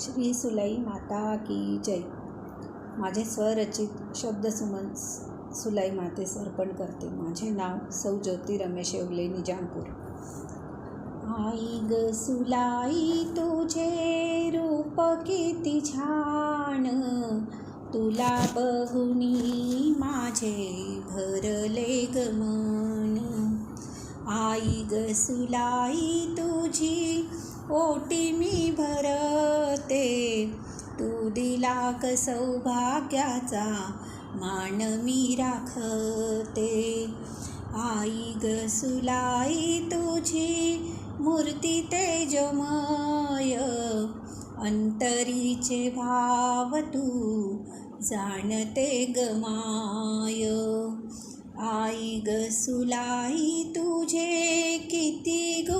श्री सुलाई माता की जय. माझे स्वरचित शब्दसुमन सुलाई मातेस अर्पण करते. माझे नाव सौ ज्योती रमेश येवले निजामपूर. आई ग सुलाई तुझे रूप किती छान. तुला बघुनी माझे भरले ग मन आई ग सुलाई तुझी ओटी मी ते. तू दिला क सौभाग्याचा मान मी राखते. आई ग सुलाई तुझी मूर्ती तेजमय. अंतरीचे भाव तू जाणते गमाय आई ग सुलाई तुझे किती गो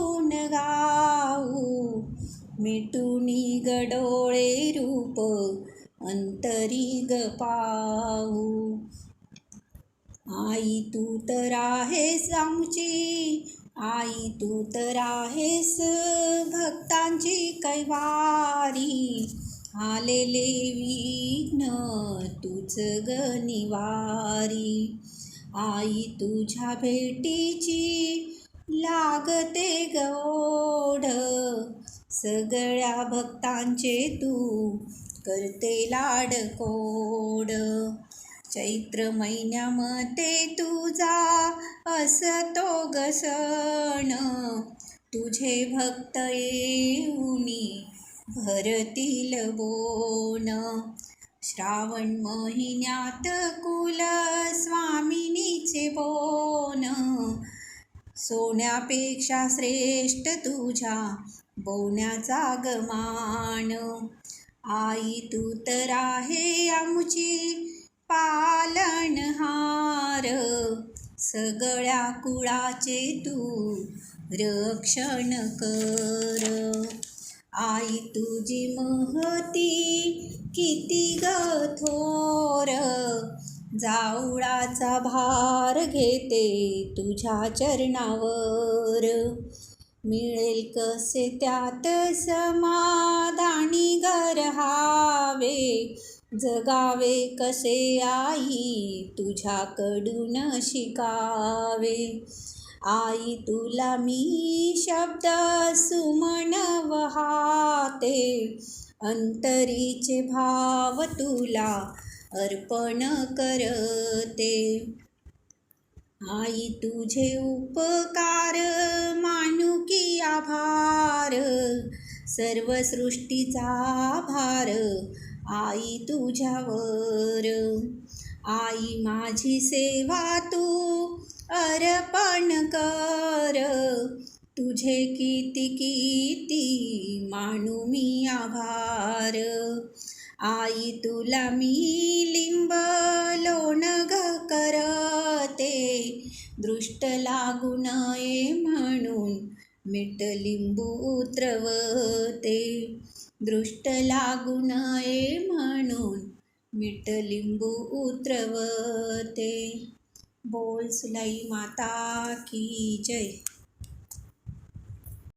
मिटुनी गडोळे रूप अंतरी ग पाऊ आई तू तर आहेस आमची आई तू तर आहेस भक्तांची कैवारी. आलेले विघ्न तूच ग निवारी. आई तुझ्या भेटीची लागते गौढ सगळ्या भक्तांचे तू करते लाडकोड चैत्र महिन्यामध्ये तुझा असतो ग सण. तुझे भक्त येऊनी भरतील बोन. श्रावण महिन्यात कुल स्वामिनीचे बोन. सोन्यापेक्षा श्रेष्ठ तुझ्या बोण्याचा गमान आई तू तर आहे आमची पालनहार. सगळ्या कुळाचे तू रक्षण कर. आई तुझी महती किती ग थोर जावळाचा भार घेते तुझ्या चरणावर. मिळेल कसे त्यात समाधानी गरहावे जगावे कसे आई? तुझ्याकडून शिकावे. आई तुला मी शब्द सुमन वहाते अंतरीचे भाव तुला अर्पण करते. आई तुझे उपकार मानू की आभार. सर्व सृष्टीचा भार आई तुझ्यावर. आई माझी सेवा तू अर्पण कर. तुझे किती किती मानू मी आभार. आई तुला मी लिंब लोण ग कर. दृष्ट लागू नये म्हणून मीठ लिंबू उतरवते. दृष्ट लागू नये म्हणून मीठ लिंबू उतरवते. बोल सुलाई माता की जय.